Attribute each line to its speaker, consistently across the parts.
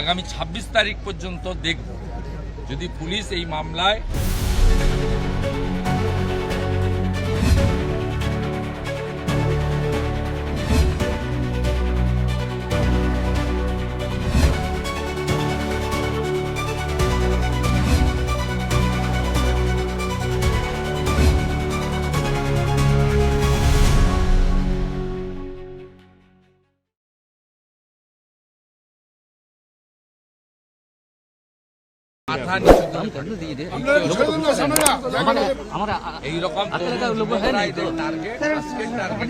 Speaker 1: আগামী ২৬ তারিখ পর্যন্ত দেখব। যদি পুলিশ এই মামলায়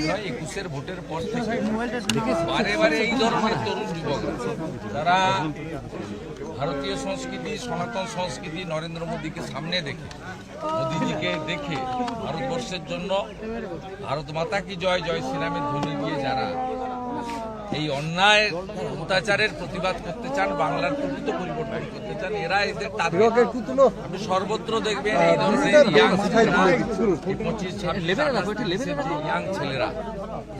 Speaker 2: হয়
Speaker 1: একুশের ভোটের পর থেকে বারে বারে এই ধরনের তরুণ যারা ভারতীয় সংস্কৃতি সনাতন সংস্কৃতি নরেন্দ্র মোদীকে সামনে দেখে মোদীজিকে দেখে ভারতবর্ষের জন্য ভারত মাতা কি জয় জয় শ্রীরামের ধ্বনি দিয়ে যারা এই অন্যায় অত্যাচারের প্রতিবাদ করতে চান বাংলার প্রকৃত পরিবর্তন করতে চান এরা এদের আপনি সর্বত্র দেখবেন এই ধরনের ইয়াং পঁচিশ ছাব্বিশ ইয়াং ছেলেরা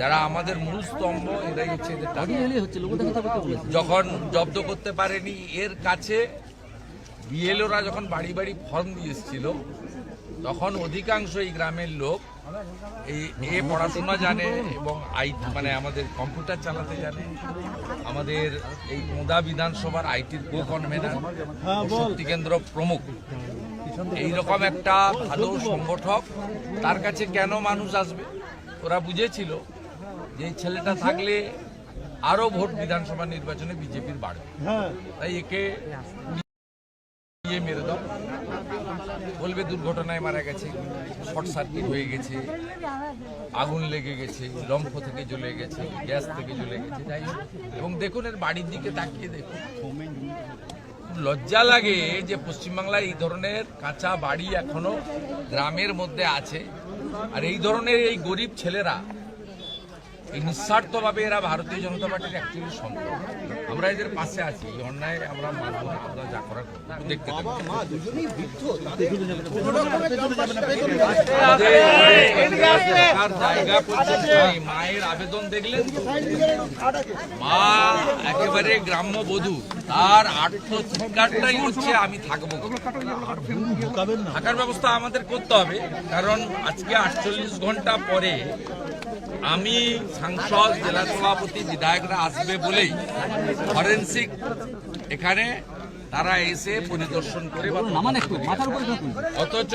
Speaker 1: যারা আমাদের মূল স্তম্ভ এরাই হচ্ছে যখন জব্দ করতে পারেনি এর কাছে বিএলওরা যখন বাড়ি বাড়ি ফর্ম দিয়ে এসেছিল তখন অধিকাংশ এই গ্রামের লোক এ পড়াশোনা জানে এবং আই মানে আমাদের কম্পিউটার চালাতে জানে। আমাদের এই মোদা বিধানসভার আইটির কো কনভেনার শক্তি কেন্দ্র প্রমুখ। এইরকম একটা ভালো সংগঠক তার কাছে কেন মানুষ আসবে? ওরা বুঝেছিল যে ছেলেটা থাকলে আরও ভোট বিধানসভা নির্বাচনে বিজেপির বাড়বে। তাই একে দিয়ে মেরে দাও। বলবে দুর্ঘটনায় মারা গেছে, শর্ট সার্কিট হয়ে গেছে, আগুন লেগে গেছে, লম্ফ থেকে জ্বলে গেছে, গ্যাস থেকে জ্বলে গেছে, যাই এবং দেখুন, এর বাড়ির দিকে তাকিয়ে দেখুন। লজ্জা লাগে যে পশ্চিমবাংলায় এই ধরনের কাঁচা বাড়ি এখনও গ্রামের মধ্যে আছে। আর এই ধরনের এই গরিব ছেলেরা এই নিঃস্বার্থভাবে এরা ভারতীয় জনতা পার্টির অ্যাকচুয়ালি সম্পদ আমরা এদের পাশে আছি এই অন্যায় আমরা মানব আমরা যা করার দেখতে জায়গা মায়ের আবেদন দেখলেন মা একেবারে গ্রাম্য বধূ তার আর্থ চিৎকারটাই হচ্ছে আমি থাকব। থাকার ব্যবস্থা আমাদের করতে হবে কারণ আজকে আটচল্লিশ ঘণ্টা পরে আমি সাংসদ জেলা সভাপতি বিধায়করা আসবে বলেই ফরেন্সিক এখানে তারা এসে পরিদর্শন করে অথচ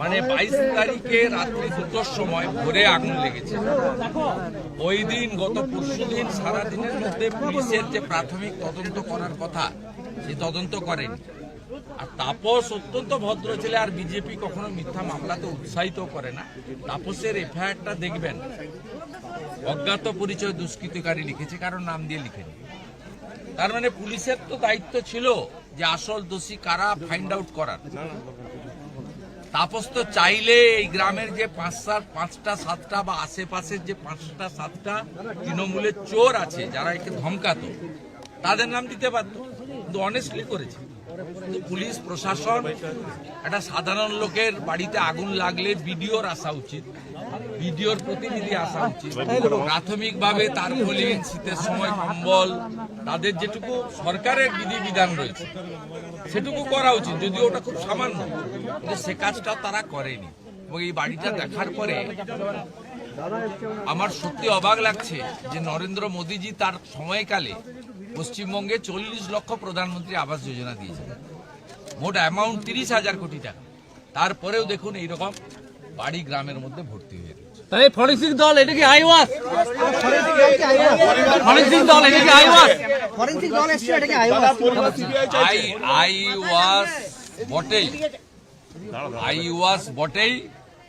Speaker 1: মানে বাইশ তারিখে রাত্রি দুটোর সময় ভোরে আগুন লেগেছে। ওই দিন গত পরশু দিন সারাদিনের মধ্যে পুলিশের যে প্রাথমিক তদন্ত করার কথা সেই তদন্ত করেনি। আর তাপস অত্যন্ত ভদ্র ছেলে, আর বিজেপি কখনো মিথ্যা মামলাতে উৎসাহিত করে না। তাপসের এফআইআরটা দেখবেন। অজ্ঞাত পরিচয় দুষ্কৃতিকারী লিখেছে কারণ নাম দিয়ে লিখেনি। তার মানে পুলিশের তো দায়িত্ব ছিল যে আসল দোষী কারা ফাইন্ড আউট করার। তাপস তো চাইলে এই গ্রামের যে পাঁচ সাত পাঁচটা, সাতটা বা আশেপাশের যে পাঁচটা, সাতটা তৃণমূলের চোর আছে, যারা একে ধমকাতো, তাদের নাম দিতে পারত, কিন্তু অনেস্টলি করেছে। পুলিশ, প্রশাসন, একটা সাধারণ লোকের বাড়িতে আগুন লাগলে বিডিওর আসা উচিত। বিডিওর প্রতিনিধি আসা উচিত। প্রাথমিকভাবে তার ফলিন শীতের সময় কম্বল, তাদের যেটুকু সরকারের বিধিবিধান রয়েছে, সেটুকু করা উচিত, যদিও ওটা খুব সামান্য। কিন্তু সে কাজটা তারা করেনি। এবং এই বাড়িটা দেখার পরে আমার সত্যি অবাক লাগছে যে নরেন্দ্র মোদীজি তার সময়কালে পশ্চিমবঙ্গে চল্লিশ লক্ষ প্রধানমন্ত্রী আবাস যোজনা দিয়েছেন। মোট অ্যামাউন্ট তিরিশ হাজার কোটি টাকা। তারপরেও দেখুন এইরকম বাড়ি গ্রামের মধ্যে ভর্তি হয়ে রয়েছে।
Speaker 2: তাহলে ফরেন্সিক দল এটা কি আইওয়াস? ফরেন্সিক দল এটা কি আইওয়াস?
Speaker 3: ফরেন্সিক দল এসছে এটাকে আইওয়াস?
Speaker 1: আই আই ওয়াস বটেই। আই ওয়াস বটেই।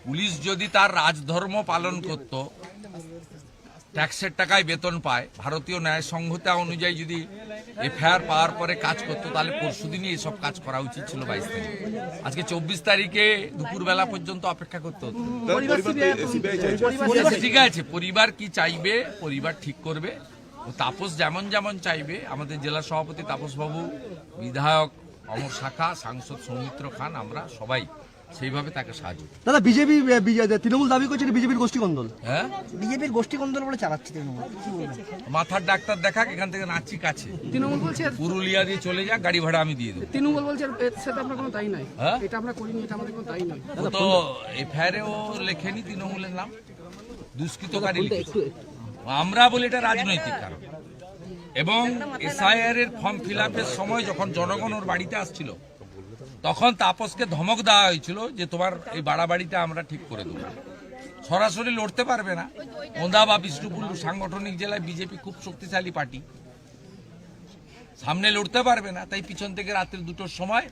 Speaker 1: পুলিশ যদি তার রাজধর্ম পালন করত ট্যাক্সের টাকায় বেতন পায়। ভারতীয় ন্যায় সংহিতা অনুযায়ী যদি এফআইআর পাওয়ার পরে কাজ করতো তাহলে পরশু দিনই এসব কাজ করা উচিত ছিল বাইশ তারিখ। আজকে চব্বিশ তারিখে দুপুরবেলা পর্যন্ত অপেক্ষা করতে হতো। ঠিক আছে পরিবার কি চাইবে পরিবার ঠিক করবে। ও তাপস যেমন যেমন চাইবে আমাদের জেলা সভাপতি তাপস বাবু বিধায়ক অমর শাখা সাংসদ সৌমিত্র খান আমরা সবাই। সেইভাবে তাকে সাহায্য
Speaker 3: দাদা বিজেপি তৃণমূল দাবি করছে বিজেপির গোষ্ঠী কন্দল
Speaker 1: হ্যাঁ?
Speaker 3: বিজেপির গোষ্ঠী কন্দল বলে চালাচ্ছে তৃণমূল
Speaker 1: মাথার ডাক্তার দেখাক এখান থেকে নাচি কাছে।
Speaker 4: তৃণমূল বলছে
Speaker 1: পুরুলিয়া দিয়ে চলে যাক গাড়ি ভাড়া আমি দিয়ে দেবো।
Speaker 4: তৃণমূল বলছে সাথে আপনার কোনো তাই নাই।
Speaker 1: হ্যাঁ?
Speaker 4: এটা আমরা করিনি এটা আমাদের কোনো তাই
Speaker 1: ও তো এফআইআরে ও লেখেনি তৃণমূলের নাম। দুষ্কৃতকারী লিখেছে। আমরা বলি এটা রাজনৈতিক কারণ। এবং এসআইআর এর ফর্ম ফিল সময় যখন জনগণ ওর বাড়িতে আসছিল তখন তাপসকে ধমক দেওয়া হয়েছিল যে তোমার এই বাড়াবাড়িটা আমরা ঠিক করে দেবো। সরাসরি লড়তে পারবে না। ওন্দা বা বিষ্ণুপুর সাংগঠনিক জেলায় বিজেপি খুব শক্তিশালী পার্টি। সামনে লড়তে পারবে না তাই পিছন থেকে রাত্রি দুটোর সময়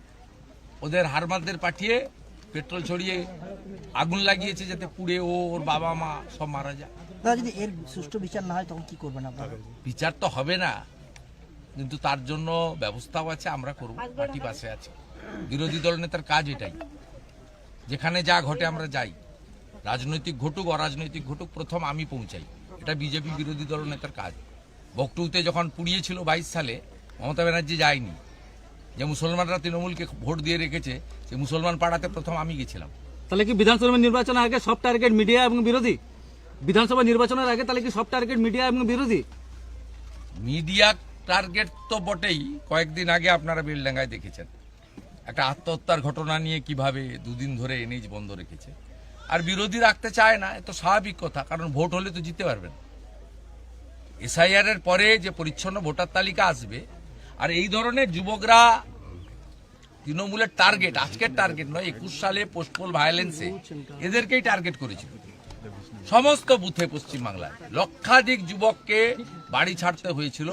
Speaker 1: ওদের হারমাদদের পাঠিয়ে পেট্রোল ছড়িয়ে আগুন লাগিয়েছে যাতে পুড়ে ও ওর বাবা মা সব মারা যায়।
Speaker 3: যদি এর সুষ্ঠু বিচার না হয় তখন কি করবেন আপনারা?
Speaker 1: বিচার তো হবে না কিন্তু তার জন্য ব্যবস্থাও আছে আমরা করব পার্টি পাশে আছে। বিরোধী দল নেতার কাজ এটাই। যেখানে যা ঘটে আমরা যাই। রাজনৈতিক ঘটুক অরাজনৈতিক ঘটুক প্রথম আমি পৌঁছাই। এটা বিজেপি বিরোধী দল নেতার কাজ। বকটুতে যখন পুড়িয়েছিল বাইশ সালে মমতা ব্যানার্জি যায়নি। যে মুসলমানরা তৃণমূলকে ভোট দিয়ে রেখেছে সে মুসলমান পাড়াতে প্রথম আমি গেছিলাম।
Speaker 2: তাহলে কি বিধানসভা নির্বাচনের আগে সব টার্গেট মিডিয়া এবং বিরোধী? বিধানসভা নির্বাচনের আগে তাহলে কি সব টার্গেট মিডিয়া এবং বিরোধী?
Speaker 1: মিডিয়া টার্গেট তো বটেই। কয়েকদিন আগে আপনারা বেলডাঙ্গায় দেখেছেন। একটা আত্মহত্যার ঘটনা নিয়ে কীভাবে দুদিন ধরে এনএইচ বন্ধ রেখেছে। আর বিরোধী রাখতে চায় না, এ তো স্বাভাবিক কথা, কারণ ভোট হলে তো জিতে পারবেন। এসআইআর এর পরে যে পরিচ্ছন্ন ভোটার তালিকা আসবে, আর এই ধরনের যুবকরা তৃণমূলের টার্গেট আজকের টার্গেট নয়, একুশ সালে পোস্টপোল ভায়োলেন্সে এদেরকেই টার্গেট করেছিল। সমস্ত বুথে পশ্চিমবাংলায় লক্ষাধিক যুবককে বাড়ি ছাড়তে হয়েছিল।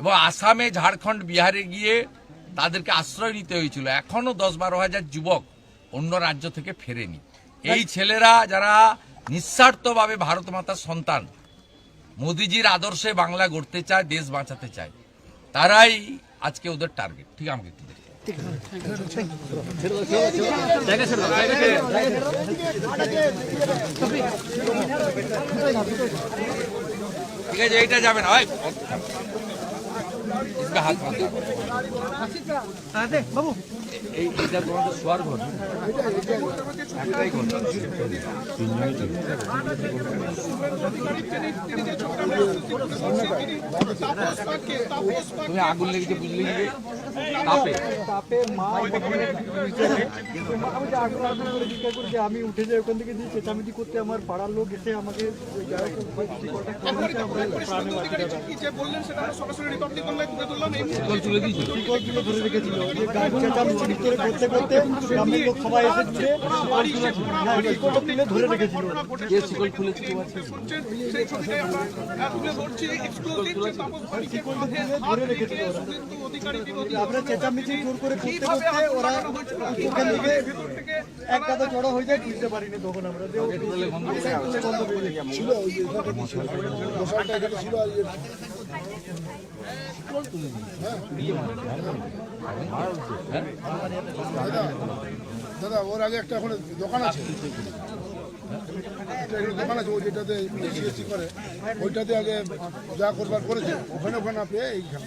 Speaker 1: এবং আসামে ঝাড়খণ্ড বিহারে গিয়ে তাদেরকে আশ্রয় নিতে হয়েছিল। এখনও দশ বারো হাজার যুবক অন্য রাজ্য থেকে ফেরেনি। এই ছেলেরা যারা নিঃস্বার্থভাবে ভারত মাতার সন্তান মোদিজির আদর্শে বাংলা গড়তে চায় দেশ বাঁচাতে চায় তারাই আজকে ওদের টার্গেট ঠিক আমাকে একটু ঠিক আছে এইটা যাবে না इसका हाथ मत लगाओ।
Speaker 3: বাবু
Speaker 1: এই এইটা তোমাদের শোয়ার ঘর একটাই ঘর তুমি আগুন লেগেছে বুঝলে কি তাপে
Speaker 5: আমি উঠে যাই ওখান থেকে দিয়ে চেঁচামেচি করতে আমার পাড়ার লোক এসে আমাকে ওই যাই হোক, শিকড়টা খুলে
Speaker 1: জল তুলে
Speaker 5: ধরে রেখেছিল যে গাড়ি চেঁচামেচি ভিতরে করতে করতে গ্রামের লোক সবাই এসে তুলে হ্যাঁ, শিকড়টা তুলে ধরে রেখেছিল
Speaker 1: কে শিকল খুলেছে কেউ আছে
Speaker 5: শিকড়টা তুলে ধরে রেখেছিল আমরা চেঁচামেচি জোর করে করতে করতে ওরা ওখান থেকে এক কাদা চড়া হয়ে যায় বুঝতে পারিনি তখন আমরা দিয়ে
Speaker 6: দাদা, ওর আগে একটা ওখানে দোকান আছে। দোকান আছে ওই যেটাতে করে, ওইটাতে আগে যা করবার করেছে, ওখানে ওখানে পেয়ে এইখানে।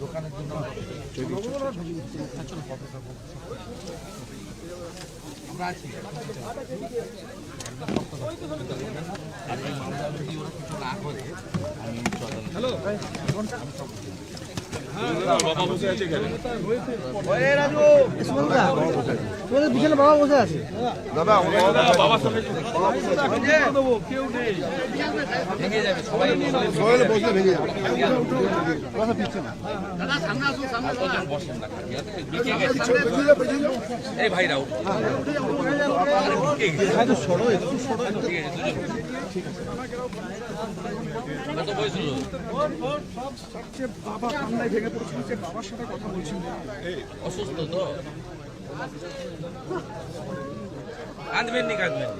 Speaker 1: দোকানের জন্য হ্যালো
Speaker 3: তোমাদের বাবা বসে আছে
Speaker 1: সবাই
Speaker 6: বসলে ভেঙে।
Speaker 1: ঠিক আছে, দুজন। কত বয়স হলো? অসুস্থ তো। কাঁদবেন নি কাঁদবেন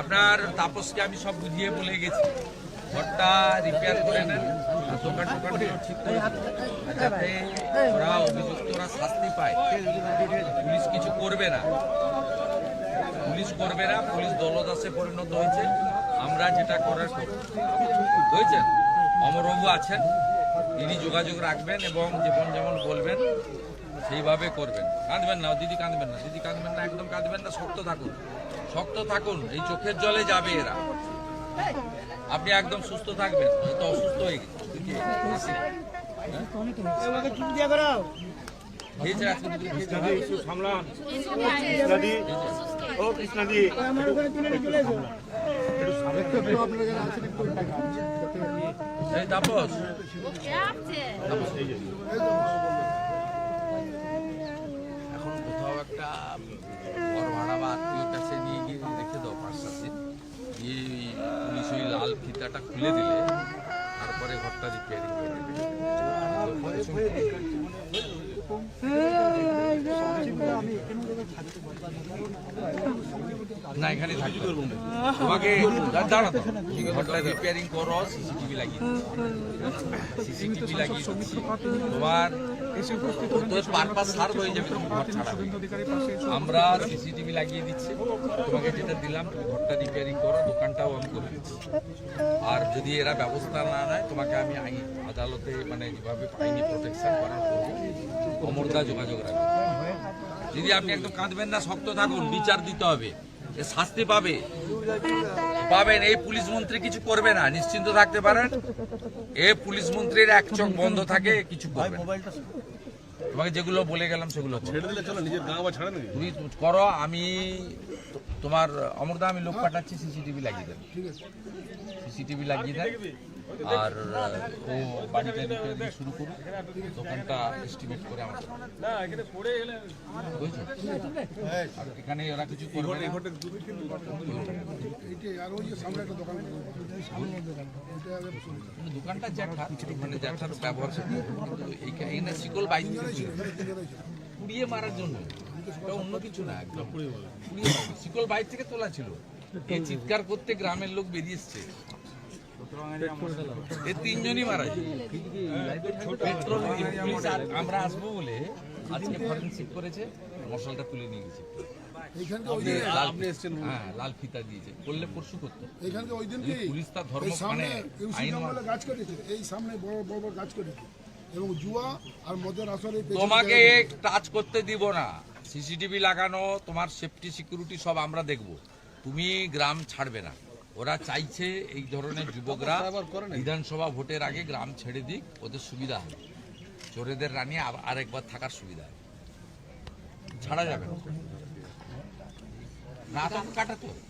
Speaker 1: আপনার তাপসকে আমি সব বুঝিয়ে বলে গেছি। ঘরটা রিপেয়ার করে নেন দোকান ঠিক করে ওরা শাস্তি পায়। পুলিশ কিছু করবে না। পুলিশ করবে না পুলিশ দলদাসে পরিণত হয়েছে। আমরা যেটা করার করব বুঝেছেন অমরবাবু আছেন। তিনি যোগাযোগ রাখবেন এবং যেমন যেমন বলবেন সেইভাবে করবেন। কাঁদবেন না দিদি কাঁদবেন না দিদি কাঁদবেন না একদম কাঁদবেন না শক্ত থাকুন শক্ত থাকুন এই চোখের জলে যাবে এরা। আপনি একদম সুস্থ থাকবেন হয়তো অসুস্থ হয়ে গেছে
Speaker 7: ও কৃষ্ণাদি
Speaker 1: এই তাপস এখন কোথাও একটা ঘর ভাড়া বা আত্মীয়র কাছে নিয়ে গিয়ে রেখে দাও পাঁচ সাত দিন দিয়ে পুলিশ ওই লাল ফিতাটা খুলে দিলে তারপরে ঘরটা রিপেয়ারিং করে দেবে না, এখানে থাকবে তোমাকে রিপেয়ারিং করো সিসিটিভি লাগিয়ে লাগিয়ে। তোমার যাবে। আমরা সিসিটিভি লাগিয়ে দিচ্ছি। তোমাকে যেটা দিলাম তুমি ঘরটা রিপেয়ারিং করো, দোকানটাও আমি করে দিচ্ছি। আর যদি এরা ব্যবস্থা না নেয়, তোমাকে আমি আইন, আদালতে মানে যেভাবে আইনি প্রোটেকশন করার অমরদা যোগাযোগ রাখবে। যদি আপনি একদম কাঁদবেন না, শক্ত থাকুন, বিচার দিতে হবে। এ শাস্তি পাবে। পাবেন এই পুলিশ মন্ত্রী কিছু করবে না নিশ্চিন্ত থাকতে পারেন। এ পুলিশ মন্ত্রীর এক চোখ বন্ধ থাকে কিছু করবে তোমাকে যেগুলো বলে গেলাম সেগুলো তুমি করো আমি তোমার অমরদা আমি লোক পাঠাচ্ছি সিসিটিভি লাগিয়ে দেন। সিসিটিভি লাগিয়ে দেন। আর ও বাড়িটা রিপেয়ারিং শুরু করুন। দোকানটা এস্টিমেট করে? আর এখানে ওরা কিছু করবে না।
Speaker 6: এইটাই, আর ওই যে সামনে একটা দোকান ওইটা আগে শুনি।
Speaker 1: কিন্তু দোকানটা জ্যাঠা মানে জ্যাঠার ব্যবহার করতে হবে। কিন্তু এই- এখানে শিকল বাইক পুড়িয়ে মারার জন্য। এটা অন্য কিছু না একদম। পুড়িয়ে মারা। শিকল বাইক থেকে তোলা ছিল। এই চিৎকার করতে গ্রামের লোক বেরিয়ে এসছে। এই তিনজনই মারা পেট্রোল আমরা আসব বলে আজকে ফরেন্সিক করেছে মশলাটা তুলে নিয়ে গেছে। আপনি লাল হ্যাঁ ফিতা দিয়েছে। করলে পরশু করতো।
Speaker 6: এইখানকে ওই দিন
Speaker 1: পুলিশ তার ধর্ম মানে আইন
Speaker 6: গাছ কেটেছে এই সামনে বড় বড় বড় গাছ কেটেছে এবং জুয়া আর মদের আসরে
Speaker 1: তোমাকে টাচ করতে দিব না। সিসিটিভি লাগানো তোমার সেফটি সিকিউরিটি সব আমরা দেখব। তুমি গ্রাম ছাড়বে না। ওরা চাইছে এই ধরনের যুবকরা বিধানসভা ভোটের আগে গ্রাম ছেড়ে দিক ওদের সুবিধা হবে। চোরেদের রানী আরেকবার থাকার সুবিধা হবে। ছাড়া যাবে না। না তো কাটাতে হবে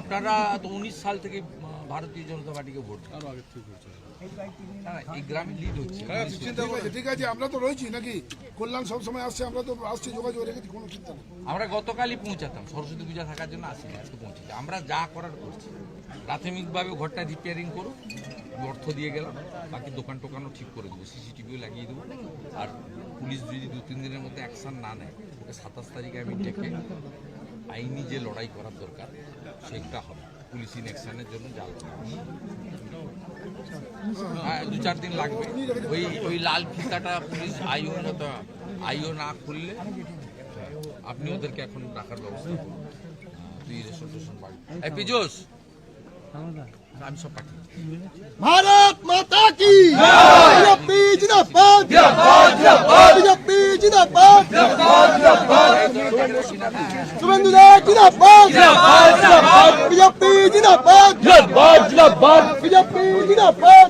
Speaker 1: আপনারা তো উনিশ সাল থেকে ভারতীয় জনতা পার্টিকে ভোট আরও আগে না না, এই গ্রামে লিড হচ্ছে।
Speaker 6: ঠিক আছে ঠিক আছে আমরা তো রয়েছি নাকি? কল্যাণ সব সময় আসছে আমরা তো আসছি যোগাযোগ রেখেছি কোনো চিন্তা নেই।
Speaker 1: আমরা গতকালই পৌঁছাতাম সরস্বতী পূজা থাকার জন্য আসিনি আজকে পৌঁছেছি। আমরা যা করার করছি। প্রাথমিকভাবে ঘরটা রিপেয়ারিং করো অর্থ দিয়ে গেলাম বাকি দোকান টোকানও ঠিক করে দেবো সিসিটিভিও লাগিয়ে দেবো। আর পুলিশ যদি দু তিন দিনের মধ্যে অ্যাকশন না নেয় ওকে সাতাশ তারিখে আমি ডেকে আইনি যে লড়াই করার দরকার সেটা হবে। পুলিশ ইন অ্যাকশনের জন্য জাল হ্যাঁ দু চার দিন লাগবে। ওই ওই লাল ফিতাটা পুলিশ আইও মতো আইও না খুললে আপনি ওদেরকে এখন রাখার ব্যবস্থা করুন। তুই রেশন টেশন বাড়ি। এই পীযুষ আমি সব পাঠিয়ে
Speaker 5: জিন্দাবাদ। শুভেন্দু দা জিন্দাবাদ। বিজেপি
Speaker 3: জিন্দাবাদ। জিন্দাবাদ বিজেপি জিন্দাবাদ।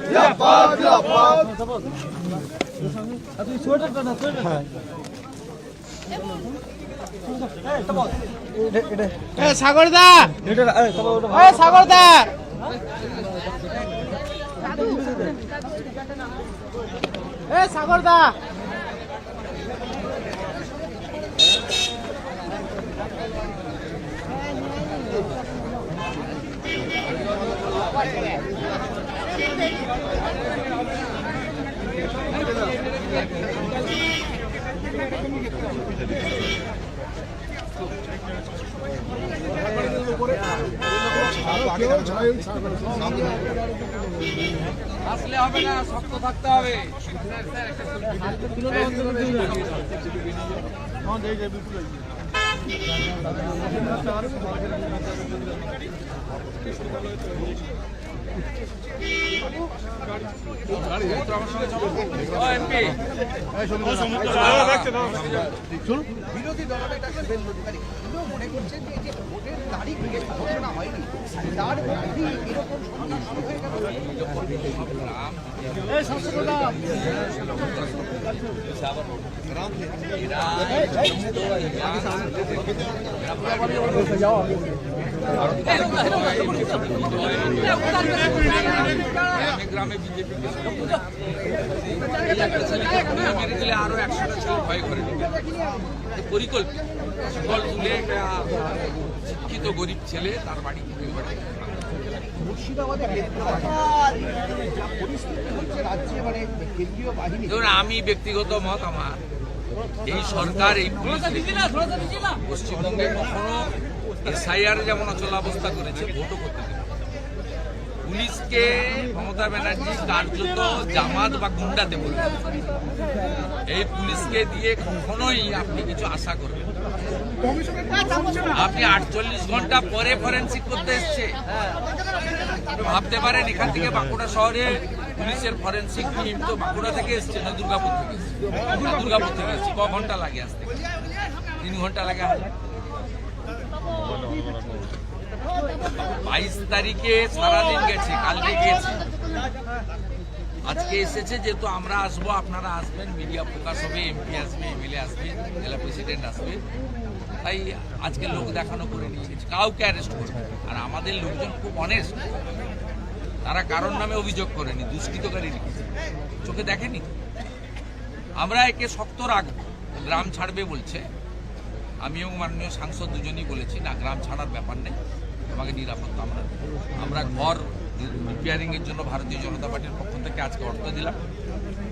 Speaker 1: আসলে হবে না শক্ত থাকতে হবে। এমপি
Speaker 8: বিরোধী তিনিও মনে করছেন যে যে ভোটের তারিখ ঘোষণা হয়নি তার মধ্যেই এরকম ঘটনা শুরু হয়ে গেল
Speaker 1: গ্রামে ভয় করে একটা শিক্ষিত গরিব ছেলে তার বাড়ি ধরুন আমি ব্যক্তিগত মত আমার। এই সরকার, এই পশ্চিমবঙ্গে কখনো এসআইআর যেমন অচলাবস্থা করেছে, ভোটও করতে দেবে। পুলিশকে মমতা ব্যানার্জি কার্যত জামাত বা গুন্ডাতে বলবে। এই পুলিশকে দিয়ে কখনোই আপনি কিছু আশা করবেন আপনি আটচল্লিশ ঘণ্টা পরে ফরেন্সিক করতে এসছে। ভাবতে পারেন, এখান থেকে বাঁকুড়া শহরে পুলিশের ফরেন্সিক টিম তো বাঁকুড়া থেকে এসছে, না দুর্গাপুর থেকে এসছে? দুর্গাপুর থেকে এসছে, ক ঘণ্টা লাগে আসতে? তিন ঘণ্টা লাগে। বাইশ তারিখে সারাদিন গেছে, কালকে গেছে। আজকে এসেছে যেহেতু আমরা আসব, আপনারা আসবেন, মিডিয়া ফোকাস হবে, এমপি আসবে, এমএলএ আসবে, জেলা প্রেসিডেন্ট আসবে। তাই আজকে লোক দেখানো করে নিয়ে গেছে কাউকে অ্যারেস্ট করবে আর আমাদের লোকজন খুব অনেস্ট তারা কারোর নামে অভিযোগ করেনি, দুষ্কৃতকারী লিখেছে। চোখে দেখেনি? আমরা একে শক্ত রাখব, গ্রাম ছাড়বে বলছে। আমি এবং মাননীয় সাংসদ দুজনই বলেছি, না, গ্রাম ছাড়ার ব্যাপার নেই, আমাকে নিরাপত্তা আমরা আমরা ঘর রিপেয়ারিংয়ের জন্য ভারতীয় জনতা পার্টির পক্ষ থেকে আজকে অর্থ দিলাম।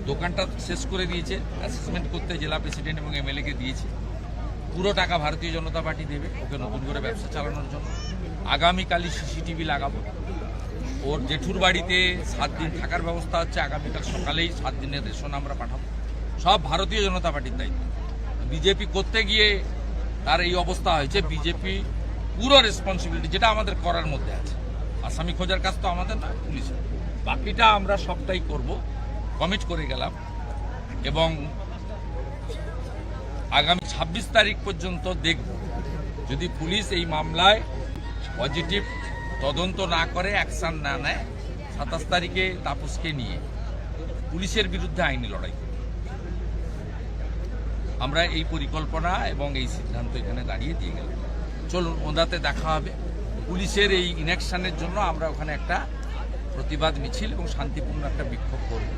Speaker 1: দোকানটা শেষ করে দিয়েছে অ্যাসেসমেন্ট করতে জেলা প্রেসিডেন্ট এবং এমএলএ কে দিয়েছে। পুরো টাকা ভারতীয় জনতা পার্টি দেবে, ওকে নতুন করে ব্যবসা চালানোর জন্য। আগামীকালই সিসিটিভি লাগাবো। ওর জেঠুর বাড়িতে সাত দিন থাকার ব্যবস্থা হচ্ছে আগামীকাল সকালেই সাত দিনের রেশন আমরা পাঠাবো। সব ভারতীয় জনতা পার্টির দায়িত্ব। বিজেপি করতে গিয়ে তার এই অবস্থা হয়েছে বিজেপি পুরো রেসপন্সিবিলিটি যেটা আমাদের করার মধ্যে আছে। আসামি খোঁজার কাজ তো আমাদের না পুলিশের বাকিটা আমরা সবটাই করব কমিট করে গেলাম। এবং আগামী ছাব্বিশ তারিখ পর্যন্ত দেখব, যদি পুলিশ এই মামলায় পজিটিভ তদন্ত না করে অ্যাকশন না নেয়, সাতাশ তারিখে তাপসকে নিয়ে পুলিশের বিরুদ্ধে আইনি লড়াই। আমরা এই পরিকল্পনা এবং এই সিদ্ধান্ত এখানে দাঁড়িয়ে দিয়ে গেলাম। চলুন ওদাতে দেখা হবে। পুলিশের এই ইনেকশনের জন্য আমরা ওখানে একটা প্রতিবাদ মিছিল এবং শান্তিপূর্ণ একটা বিক্ষোভ করব।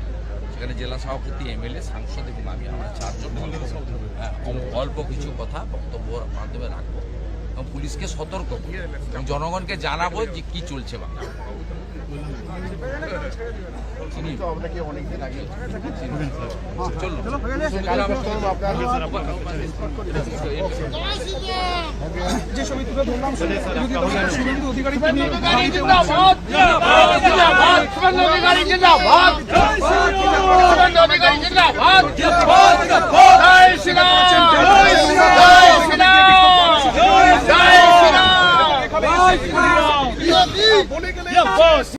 Speaker 1: সেখানে জেলা সভাপতি এমএলএ সাংসদ এবং আমি আমরা চারজন হ্যাঁ, অল্প কিছু কথা বক্তব্য মাধ্যমে রাখব। এবং পুলিশকে সতর্ক এবং জনগণকে জানাব যে কি চলছে বাংলা
Speaker 5: যে ছবি তুলে ধরলাম শুভেন্দু অধিকারী
Speaker 1: Yeah, boss.